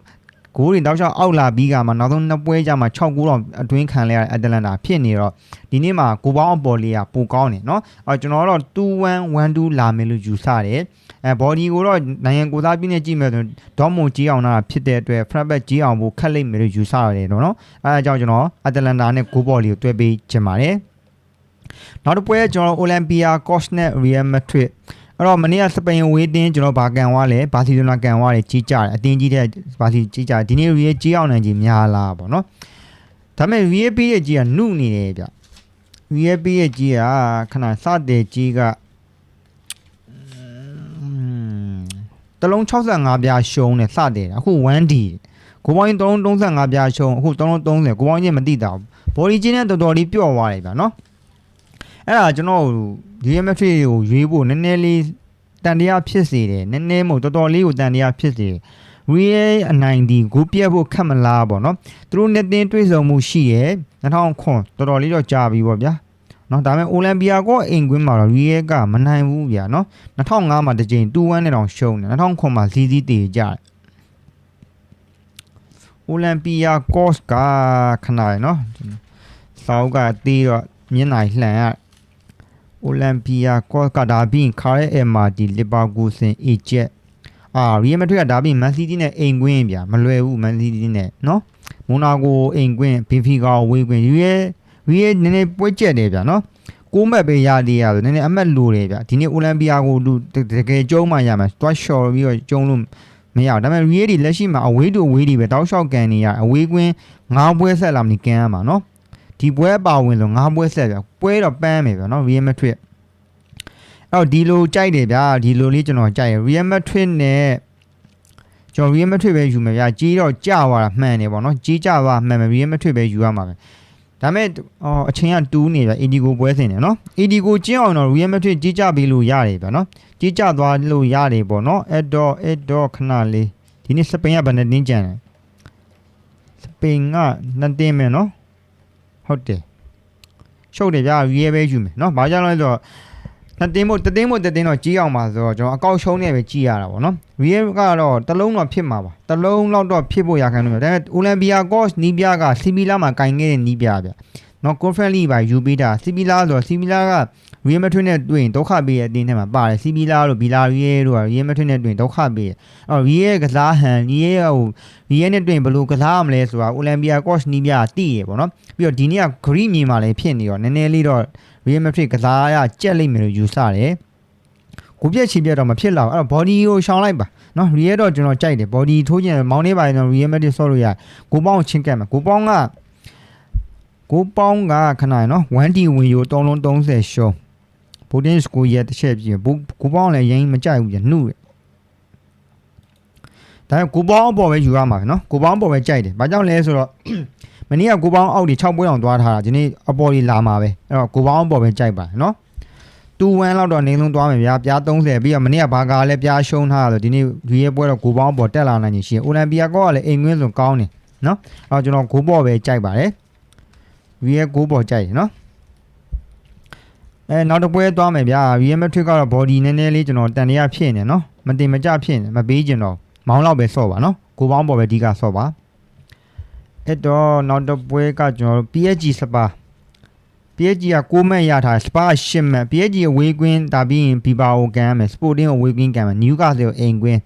ဂိုးတွေတောက်လျှောက်အောက်လာပြီးကမှနောက်ဆုံးနှစ်ပွဲကြမှာ6ဂိုးတော့အတွင်းခံလဲရတဲ့အတလန်တာဖြစ်နေတော့ဒီနေ့မှာကိုပေါင်းအပေါ်လေးကပိုကောင်းတယ်เนาะအဲကျွန်တော်တော့2-1-1-2လာမယ်လို့ယူဆတယ်အဲဘော်ဒီကိုတော့နိုင်ငံကိုသားပြင်းနဲ့ကြည့်မယ်ဆိုဒေါမွန်ကြီးအောင်လာဖြစ်တဲ့အတွက်ဖရက်ဘက်ကြီးအောင်ဖို့ခက်လိမ့်မယ်လို့ယူဆရတယ်เนาะအဲအကြောင်းကျွန်တော်အတလန်တာနဲ့ဂိုးဘော်လီကိုတွဲပေးချင်ပါတယ်နောက်တစ်ပွဲကျွန်တော်အိုလံပီယာ ကော့ရှ်နဲ့ရီယယ်မက်ဒရစ်အဲ့တော့မနေ့ကစပိန်ဝေးတင်းကျွန်တော်ဘာကန်သွားလဲဘာစီလိုနာကန်သွားတယ်ကြီးကြတယ်အတင်းကြီးတဲ့ဘာစီကြီးကြတယ်ဒီနေ့ရီရဲ့ကြီးအောင်နိုင်ကြီးများလားပေါ့နော်ဒါပေမဲ့ရီရဲ့ပြီးရဲ့ကြီးကနှုတ်နေတယ်ဗျရီရဲ့ပြီးရဲ့ကြီးကခဏစတဲ့ကြီးကတလုံး65ပြားရှုံးတယ်စတဲ့အခု 1D ကိုပေါင်း3လုံး35ပြားရှုံးအခု3လုံး30ကိုပေါင်းချင်းမတိတာဘော်ဒီချင်းနဲ့တော်တော်လေးပျော့သွားတယ်ဗျနော် အဲ့ဒါကျွန်တော် geometry ကိုရွေးဖို့နည်းနည်းလေးတန်တရားဖြစ်စေတယ်နည်းနည်းမဟုတ်တော်တော်လေးကိုတန်တရားဖြစ်စေတယ် real အနိုင်ဒီဂိုးပြတ်ဖို့ခက်မလားပေါ့နော်သူတို့နဲ့တင်းတွေးဆုံမှုရှိရဲ့2009တော်တော်လေးတော့ကြာပြီပေါ့ဗျာနော်ဒါပေမဲ့အိုလံပီယာကောအိမ်ကွင်းမှာတော့ real ကမနိုင်ဘူးဗျာနော်2005မှာတစ်ကြိမ်2-1နဲ့တောင်ရှုံးတယ်2009မှာဇီးဇီးတည်ကြတယ်အိုလံပီယာကော့ကခဏရယ်နော်စောက်ကတီးတော့မျက်နှာလှန်ရ အိုလံပီယာကော့ကဒါဘင်းခါရဲအမာဒီလီဗာပူးစင်အေဂျက်အာရီယယ်မက်ဒရစ်ကဒါဘင်းမန်စီးတီးနဲ့အိမ်ကွင်းဗျာမလွယ်ဘူးမန်စီးတီးနဲ့နော်မိုနာကိုအိမ်ကွင်းဘင်ဖီကာဝေးကွင်းရီယယ်ရီယယ်နည်းနည်းပွဲကျက်တယ်ဗျာနော်ကိုမက်ပဲရသေးရဆိုနည်းနည်းအမက်လိုတယ်ဗျာဒီနေ့အိုလံပီယာကိုလူတကယ်ကျုံးမှရမယ်တွားလျှော်ပြီးတော့ကျုံးလို့မရဘူးဒါပေမဲ့ရီယယ်ဒီလက်ရှိမှာအဝေးတူအဝေးဒီပဲတောက်လျှောက်ကန်နေရအဝေးကွင်းငါးပွဲဆက်လာမလို့ကန်ရမှာနော် ဒီပွဲပါဝင်ဆိုငါးပွဲဆက်ဗျာပွဲတော့ပန်းမယ်ဗျာနော်ရီယယ်မက်ဒရစ်အဲ့တော့ဒီလိုကြိုက်တယ်ဗျာဒီလိုလေးကျွန်တော်ကြိုက်ရ Real Madrid နဲ့ကျွန်တော် Real Madrid ပဲယူမယ်ဗျာကြီးတော့ကြသွားတာမှန်တယ်ပေါ့နော်ကြီးကြသွားမှန်မယ် Real Madrid ပဲယူရမှာပဲဒါမဲ့အော်အချိန်ကတူးနေဗျာ Edigo ပွဲစဉ်တယ်နော် Edigo ကျင်းအောင်တော့ Real Madrid ကြီးကြပေးလို့ရတယ်ဗျာနော်ကြီးကြသွားလို့ရတယ်ပေါ့နော်အဲ့တော့အဲ့တော့ခဏလေးဒီနေ့စပိန်ကဘယ်နဲ့တင်းကြံလဲစပိန်ကနှစ်တင်းမယ်နော် ဟုတ်တယ်ရှုပ်တယ်ဗျာ Real ပဲယူမယ်နော်ဘာကြောင့်လဲဆိုတော့နှစ်တင်းမို့တစ်တင်းမို့တစ်တင်းတော့ကြီးအောင်ပါဆိုတော့ကျွန်တော်အကောက်ရှုံးနေပဲကြီးရတာပေါ့နော် real ကတော့တစ်လုံးတော့ဖြစ်မှာပါတစ်လုံးလောက်တော့ဖြစ်ဖို့ရခိုင်လို့ဒါပေမဲ့ Olympia course နီးပြက Sibila မှာကင်ခဲ့တဲ့နီးပြဗျနော် conference ပါယူပေးတာ Sibila ဆိုတော့ Sibila က Real Madrid နဲ့တွေ့ရင်ဒုက္ခပေးရဲ့အတင်းထဲမှာပါတယ် Sibila တို့ Villarreal တို့က Real Madrid နဲ့တွေ့ရင်ဒုက္ခပေးရဲ့အဲ့တော့ Real ကစားဟန် Real ဟို Real နဲ့တွေ့ရင်ဘယ်လိုကစားရမလဲဆိုတာ Olympia course နီးပြကသိရပေါ့နော်ပြီးတော့ဒီနေ့က Greek မြေမှာလည်းဖြစ်နေတော့နည်းနည်းလေးတော့ Real Madrid ကစားရကြက်လိမ့်မယ်လို့ယူဆတယ်ကိုပြက်ချီပြက်တော့မဖြစ်တော့အဲ့တော့ body ကိုရှောင်လိုက်ပါနော် Real တော့ကျွန်တော်ကြိုက်တယ် body ထိုးခြင်းမောင်းနေပါရင်တော့ Real Madrid ဆော့လို့ရကိုပေါင်းကိုချင်းကတ်မှာကိုပေါင်းကကိုပေါင်းကခဏရနော် 1D ဝင်ယူ3လုံး30ရှုံး Bodin school ရဲ့တစ်ချက်ပြည့်ဘူးကိုပေါင်းလည်းရင်မကြိုက်ဘူးပြနှုတ်တယ်ဒါပေမဲ့ကိုပေါင်းအပေါ်ပဲယူရမှာပဲနော်ကိုပေါင်းအပေါ်ပဲကြိုက်တယ်ဘာကြောင့်လဲဆိုတော့မနေ့ကကိုပေါင်းအောက်ဒီ6ပွဲအောင်သွားထားတာဒီနေ့အပေါ်ဒီလာမှာပဲအဲ့တော့ကိုပေါင်းအပေါ်ပဲကြိုက်ပါနော်2-1လောက်တော့နေလုံးသွားမယ်ဗျာပြား30ပြီးတော့မနေ့ကဘာကာလည်းပြားရှုံးထားတာဆိုဒီနေ့ဒီရဲ့ပွဲတော့ကိုပေါင်းအပေါ်တက်လာနိုင်ရှင်အိုလံပီယာကောကလည်းအိမ်ငွင်းဆိုကောင်းတယ်နော်အဲ့တော့ကျွန်တော်ကိုပေါ်ပဲကြိုက်ပါတယ်ဒီရဲ့ကိုပေါ်ကြိုက်တယ်နော် အဲနောက်တစ်ပွဲသွားမယ်ဗျာ Real Madrid ကတော့ body နည်းနည်းလေးကျွန်တော်တန်ရရဖြစ်နေနော်မတင်မကြဖြစ်နေမပေးကျင်တော့မောင်းလောက်ပဲဆော့ပါနော်ကိုပေါင်းပေါ်ပဲအဓိကဆော့ပါအဲ့တော့နောက်တစ်ပွဲကကျွန်တော်တို့ PSG စပါ PSG က6မှတ်ရထားစပါ10မှတ် PSG ရဲ့ဝေးကွင်းဒါပြီးရင်ဘီဘာကိုကန်ရမယ် Sporting ကိုဝေးကွင်းကန်မယ် Newcastle ကိုအိမ်ကွင်း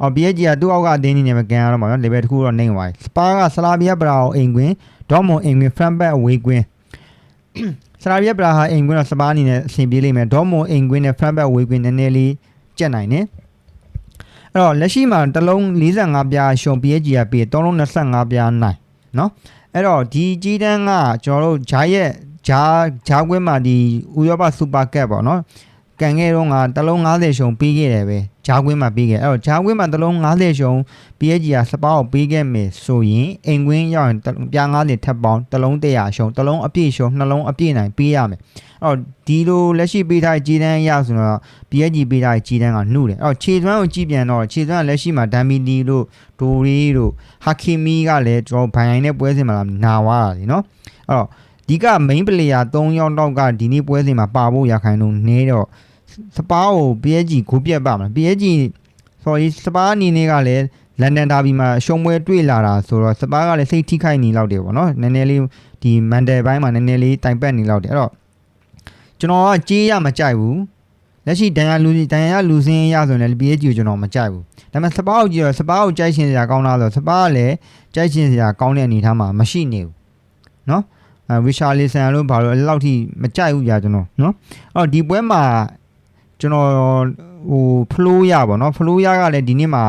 အော် PSG ကသူ့အောက်ကအသင်းကြီးနဲ့မကန်ရတော့မှာနော် level တစ်ခုတော့နှိမ့်သွားပြီစပါကဆလာဗီယာဘရာကိုအိမ်ကွင်းဒေါ်မွန်အိမ်ကွင်း Frankfurt အဝေးကွင်း ဆလာဗီယာဘရာဟာအိမ်ကွင်းတော့စပါအနေနဲ့အဆင်ပြေလိမ့်မယ်ဒေါ်မွန်အိမ်ကွင်းနဲ့ Frankfurt အဝေးကွင်းနည်းနည်းလေးကြက်နိုင်တယ်အဲ့တော့လက်ရှိမှာတစ်လုံး45ပြားရှုံ PSG ကပြီး3လုံး25ပြားနိုင်နော်အဲ့တော့ဒီကြီးတန်းကကျွန်တော်တို့ဂျာရဲ့ဂျာဂျာကွင်းမှာဒီဥရောပစူပါကပ်ပေါ့နော် ကန်ခဲ့တော့ကတလုံး90ရှုံပေးခဲ့တယ်ပဲဂျာကွင်းမှာပေးခဲ့အဲ့တော့ဂျာကွင်းမှာတလုံး90ရှုံ PSG ကစပါးကိုပေးခဲ့မယ်ဆိုရင်အိမ်ကွင်းရောက်ရင်တပြား90ထပ်ပေါင်းတလုံး100ရှုံတလုံးအပြည့်ရှုံနှလုံးအပြည့်နိုင်ပေးရမယ်အဲ့တော့ဒီလိုလက်ရှိပေးထားတဲ့ကြီးတန်းရဆိုတော့ PSG ပေးထားတဲ့ကြီးတန်းကနှုတ်တယ်အဲ့တော့ခြေသွမ်းကိုကြည့်ပြန်တော့ခြေသွမ်းကလက်ရှိမှာဒမ်မီလီတို့ဒိုရီတို့ဟာကီမီကလည်းကျွန်တော်ဘိုင်ရိုင်းနဲ့ပွဲစဉ်မှာနာဝါတာလीနော်အဲ့တော့ ဒီက main player 3ယောက်တော့ကဒီနေ့ပွဲစဉ်မှာပါဖို့ရခိုင်လုံးနေတော့စပါးကို PSG ဂိုးပြတ်ပါမလား PSG sorry စပါးအနေနဲ့ကလည်းလန်ဒန်ဒါဘီမှာရှုံးပွဲတွေ့လာတာဆိုတော့စပါးကလည်းစိတ်ထိခိုက်နေလောက်တယ်ပေါ့နော်နည်းနည်းလေးဒီမန်ဒယ်ပိုင်းမှာနည်းနည်းလေးတိုင်ပတ်နေလောက်တယ်အဲ့တော့ကျွန်တော်ကကြေးရမကြိုက်ဘူးလက်ရှိဒန်ရလူဒန်ရလူစင်းရဆိုရင်လည်း PSG ကိုကျွန်တော်မကြိုက်ဘူးဒါပေမဲ့စပါးကိုကြည့်ရစပါးကိုကြိုက်ရှင်စရာကောင်းလားဆိုတော့စပါးကလည်းကြိုက်ရှင်စရာကောင်းတဲ့အနေအထားမှာမရှိနေဘူးနော် အဲဝီရှာလီဆန်လို့ဘာလို့အဲ့လောက်ထိမကြိုက်ဘူးကြာကျွန်တော်เนาะအော်ဒီပွဲမှာကျွန်တော်ဟိုဖလိုးရပါเนาะဖလိုးရကလည်းဒီနေ့မှာ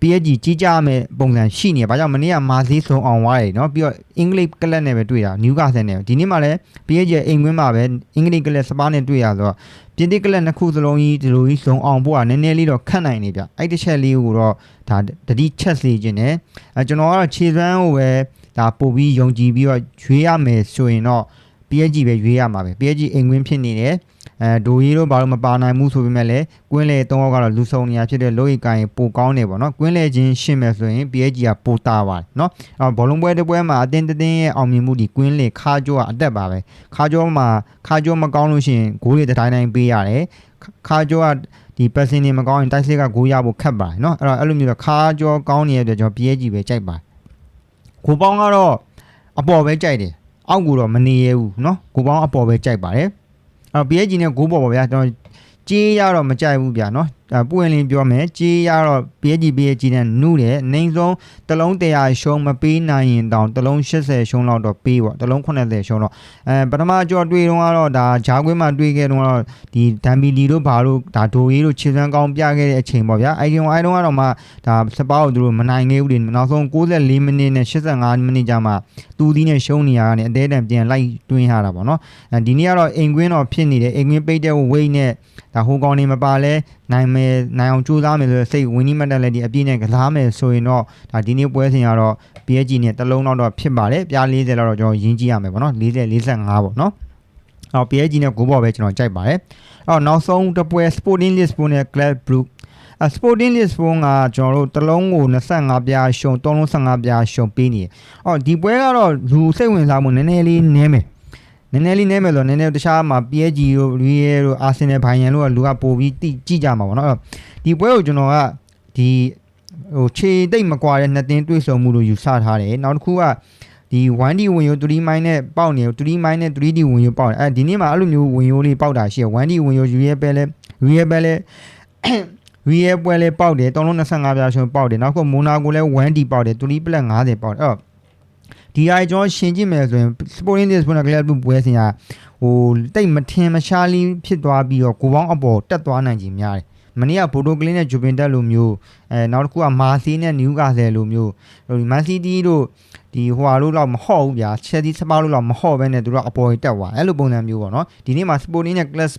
PSG ကြီးကြမဲ့ပုံစံရှိနေတယ်။ဘာကြောင့်မနေ့ကမာဇီးဆုံးအောင်သွားတယ်เนาะပြီးတော့အင်္ဂလိပ်ကလပ်နဲ့ပဲတွေ့တာနယူကာဆယ်နဲ့ဒီနေ့မှလည်း PSG အိမ်ကွင်းမှာပဲအင်္ဂလိပ်ကလပ်စပါးနဲ့တွေ့ရဆိုတော့ပြင်သစ်ကလပ်နှစ်ခုစလုံးကြီးဒီလိုကြီးဆုံးအောင်ဖို့ကနည်းနည်းလေးတော့ခက်နိုင်နေဗျ။အဲ့တစ်ချက်လေးကိုတော့ဒါတတိချက်စေခြင်းနဲ့အဲကျွန်တော်ကတော့ခြေစွမ်းကိုပဲ ဒါပို့ပြီးယုံကြည်ပြီးတော့ရွေးရမယ်ဆိုရင်တော့ PSG ပဲရွေးရမှာပဲ PSG အိမ်ကွင်းဖြစ်နေတယ်အဲဒိုရီတို့ဘာလို့မပါနိုင်ဘူးဆိုပေမဲ့လည်းကွင်းလေ၃ယောက်ကတော့လူဆုံနေရဖြစ်တဲ့လို့ရီကိုင်ပိုကောင်းနေပေါ့နော်ကွင်းလေချင်းရှင်းမယ်ဆိုရင် PSG ကပိုတာပါတယ်နော်အော်ဘောလုံးပွဲတစ်ပွဲမှာအတင်းတင်းရဲ့အောင်မြင်မှုဒီကွင်းလေခါကြောကအတက်ပါပဲခါကြောမှာခါကြောမကောင်းလို့ရှိရင်ဂိုးတွေတိုင်းတိုင်းပေးရတယ်ခါကြောကဒီပတ်စင်နေမကောင်းရင်တိုက်စစ်ကဂိုးရဖို့ခက်ပါတယ်နော်အဲ့တော့အဲ့လိုမျိုးတော့ခါကြောကောင်းနေတဲ့အတွက်ကျွန်တော် PSG ပဲကြိုက်ပါတယ် ကိုပေါင်းကတော့အပေါ်ပဲကြိုက်တယ်အောက်ကူတော့မနေရဘူးเนาะကိုပေါင်းအပေါ်ပဲကြိုက်ပါတယ်အဲ့တော့ PSG နဲ့ဂိုးပေါ်ပါဗျာကျွန်တော်ကြေးရတော့မကြိုက်ဘူးဗျာเนาะ အဲပွင့်လင်းပြောမယ်ကြေးရတော့ PSG PSG နဲ့နူးတယ်နေဆုံးတလုံး100ရှုံးမပေးနိုင်ရင်တောင်တလုံး80ရှုံးလောက်တော့ပေးပေါ့တလုံး80ရှုံးတော့အဲပထမကြောတွေ့တော့ကတော့ဒါဂျာကွင်းမှာတွေ့ခဲ့တော့ဒီဒမ်ဘီလီတို့ဘာလို့ဒါဒိုရီတို့ခြေစမ်းကောင်းပြခဲ့တဲ့အချိန်ပေါ့ဗျာအဲဒီတော့အဲတုန်းကတော့မှဒါစပါးကိုသူတို့မနိုင်ခဲ့ဘူးလေနောက်ဆုံး64မိနစ်နဲ့85မိနစ်ကြာမှတူသီးနဲ့ရှုံးနေရတာနဲ့အသေးအတန်ပြန်လိုက်တွင်းရတာပေါ့နော်အဲဒီနေ့ကတော့အိမ်ကွင်းတော့ဖြစ်နေတယ်အိမ်ကွင်းပိတ်တဲ့ဝိတ်နဲ့ဒါဟိုကောင်နေမပါလဲ နိုင်မယ်နိုင်အောင်ကြိုးစားမယ်ဆိုတော့စိတ်ဝင်းနီးမတက်လက်ဒီအပြည့်နဲ့ကစားမယ်ဆိုရင်တော့ဒါဒီနေ့ပွဲစဉ်ကတော့ PSG နဲ့တစ်လုံးတော့တော့ဖြစ်ပါတယ်ပြား40လောက်တော့ကျွန်တော်ရင်းကြည့်ရမယ်ပေါ့နော်40 45ပေါ့နော်အော် PSG နဲ့ဂိုးဘော်ပဲကျွန်တော်ကြိုက်ပါတယ်အော်နောက်ဆုံးတစ်ပွဲ Sporting Lisbon နဲ့ Club Brugge အ Sporting Lisbon ကကျွန်တော်တို့တစ်လုံးကို25ပြားရှုံ3လုံး15ပြားရှုံပေးနေတယ်။အော်ဒီပွဲကတော့လူစိတ်ဝင်စားမှုနည်းနည်းလေးနည်းမယ်။ နည်းနည်းလေးနဲမယ်ဆိုတော့နည်းနည်းတခြားမှာ PSG တို့ Real တို့ Arsenal ဘိုင်ယန်တို့ကလူကပိုပြီးတိကြည့်ကြမှာပေါ့နော်အဲ့တော့ဒီပွဲကိုကျွန်တော်ကဒီဟိုခြေတိတ်မကွာတဲ့နှစ်သင်းတွေ့ဆုံမှုလို့ယူဆထားတယ်နောက်တစ်ခုကဒီ 1D ဝင်ရိုး 3D မိုင်းနဲ့ပေါက်နေတယ် 3D မိုင်းနဲ့ 3D ဝင်ရိုးပေါက်တယ်အဲဒီနေ့မှာအဲ့လိုမျိုးဝင်ရိုးလေးပေါက်တာရှိတယ် 1D ဝင်ရိုး Real ပဲလဲ Real ပဲလဲ Real ပွဲလဲပေါက်တယ်3လုံး25ပြားရှင်ပေါက်တယ်နောက်ကမိုနာကိုလဲ 1D ပေါက်တယ်3 plus 50ပေါက်တယ်အဲ့တော့ ဒီအရကျွန်တော်ရှင်းကြည့်မယ်ဆိုရင် Sporting Lisbon နဲ့ Club ပွဲစဉ်ကဟိုတိတ်မထင်မရှားလေးဖြစ်သွားပြီးတော့ကိုပေါင်းအပေါ်တက်သွားနိုင်ခြင်းများတယ်မနေ့ကဘိုတိုကလင်းနဲ့ဂျူပင်တက်လိုမျိုးအဲနောက်တစ်ခုကမာစီနဲ့နယူကာဆယ်လိုမျိုးဟိုမန်စီးတီးတို့ဒီဟိုဟာလို့တော့မဟုတ်ဘူးဗျာချက်စီစပါလို့တော့မဟုတ်ဘဲနဲ့သူတို့ကအပေါ်ကြီးတက်သွားအဲ့လိုပုံစံမျိုးပေါ့နော်ဒီနေ့မှာ Sporting နဲ့ Club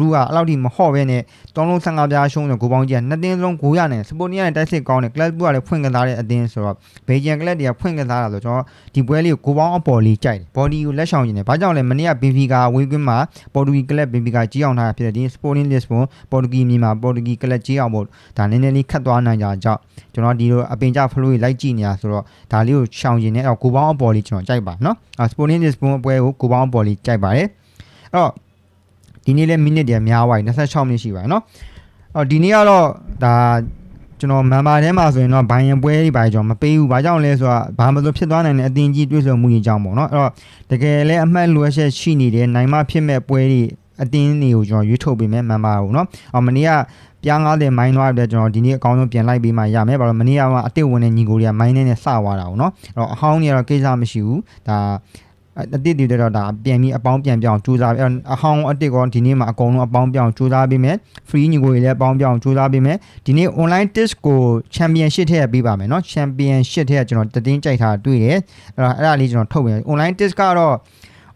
ဘလူးကအဲ့လောက်ထိမဟော့ပဲနဲ့3လုံး15ပြားရှုံးတဲ့ဂိုးပေါင်းကြီးကနှစ်တင်းစလုံးဂိုးရနေစပိုနီယာနဲ့တိုက်စစ်ကောင်းတယ်ကလပ်ဘူးကလည်းဖွင့်ကစားတဲ့အတင်းဆိုတော့ဘေဂျန်ကလပ်တွေကဖွင့်ကစားတာဆိုတော့ကျွန်တော်ဒီပွဲလေးကိုဂိုးပေါင်းအပေါ်လေးကြိုက်တယ်ဘော်ဒီကိုလက်ဆောင်ကျင်တယ်ဘာကြောင့်လဲမနေ့ကဘင်ဖီကာဝေးကွင်းမှာပေါ်တူဂီကလပ်ဘင်ဖီကာကြီးအောင်ထားတာဖြစ်တယ်ဒီစပိုနင်းလစ်ဘွန်ပေါ်တူဂီမြေမှာပေါ်တူဂီကလပ်ကြီးအောင်ပေါ့ဒါနည်းနည်းလေးခတ်သွားနိုင်ကြကြောင့်ကျွန်တော်ဒီလိုအပင်ကြဖလို့လိုက်ကြည့်နေတာဆိုတော့ဒါလေးကိုရှောင်ကျင်တယ်အဲ့တော့ဂိုးပေါင်းအပေါ်လေးကျွန်တော်ကြိုက်ပါနော်စပိုနင်းလစ်ဘွန်အပွဲကိုဂိုးပေါင်းအပေါ်လေးကြိုက်ပါတယ်အဲ့တော့ ဒီနေ့လည်းမိနစ်တည်းများသွားပြီ26မိနစ်ရှိပါเนาะအော်ဒီနေ့ကတော့ဒါကျွန်တော်မန်ပါထဲမှာဆိုရင်တော့ဘိုင်ယန်ပွဲတွေပါကျွန်တော်မပေးဘူး။ဘာကြောင့်လဲဆိုတော့ဘာမှမလို့ဖြစ်သွားနိုင်တဲ့အသင်ကြီးတွေ့ဆုံမှုကြီးကြောင့်ပေါ့เนาะအဲ့တော့တကယ်လည်းအမှတ်လွှဲချက်ရှိနေတယ်နိုင်မဖြစ်မဲ့ပွဲတွေအတင်းတွေကိုကျွန်တော်ရွေးထုတ်ပေးမယ်မန်ပါဘူးเนาะအော်မနေ့ကပြား90မိုင်းသွားတဲ့ကျွန်တော်ဒီနေ့အကောင်းဆုံးပြန်လိုက်ပေးမှရမယ်ဘာလို့မနေ့ကမှအတစ်ဝင်တဲ့ညီကိုတွေကမိုင်းနဲ့နဲ့စသွားတာပေါ့เนาะအဲ့တော့အဟောင်းတွေကတော့ကိစ္စမရှိဘူးဒါ အတစ်တွေတော့ဒါပြန်ပြီးအပေါင်းပြန်ပြောင်းစူးစမ်းပြီးအဟောင်းအတစ်ကောဒီနေ့မှာအကုန်လုံးအပေါင်းပြောင်းစူးစမ်းပေးမယ် free ညီကိုတွေလည်းအပေါင်းပြောင်းစူးစမ်းပေးမယ်ဒီနေ့ online test ကို championship ထည့်ပေးပါမယ်เนาะ championship ထည့်ကျွန်တော်တတင်းကြိုက်တာတွေ့တယ်အဲ့တော့အဲ့ဒါလေးကျွန်တော်ထုတ်ပြန် online test ကတော့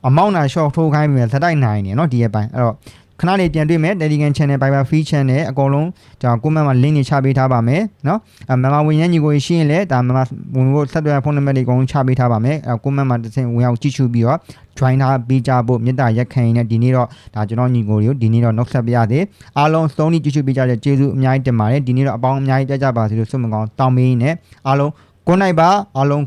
အမောင်းနာ short ထိုးခိုင်းပြီးမယ်သတိုက်နိုင်နေเนาะဒီရဲ့ပိုင်းအဲ့တော့ ခဏလေးပြန်တွေ့မယ် Telegram channel Viber free channel အကုန်လုံးကျွန်တော် comment မှာ link တွေချပေးထားပါမယ်နော်အဲမြန်မာဝင်ရညီကိုရှိရင်လည်းဒါမြန်မာဝင်ဖို့ဆက်သွယ်ဖုန်းနံပါတ်တွေအကုန်လုံးချပေးထားပါမယ်အဲ comment မှာတစ်ဆင့်ဝင်အောင်ကြည့်ရှုပြီးတော့ join ထားပေးကြဖို့မေတ္တာရက်ခံရင်းနဲ့ဒီနေ့တော့ဒါကျွန်တော်ညီကိုတွေကိုဒီနေ့တော့နှုတ်ဆက်ပြရစေအားလုံးစုံညီကြည့်ရှုပေးကြတဲ့ကျေးဇူးအများကြီးတင်ပါတယ်ဒီနေ့တော့အပေါင်းအများကြီးကြကြပါစေလို့ဆုမကောင်းတောင်းပေးနေအားလုံး good night ပါအားလုံး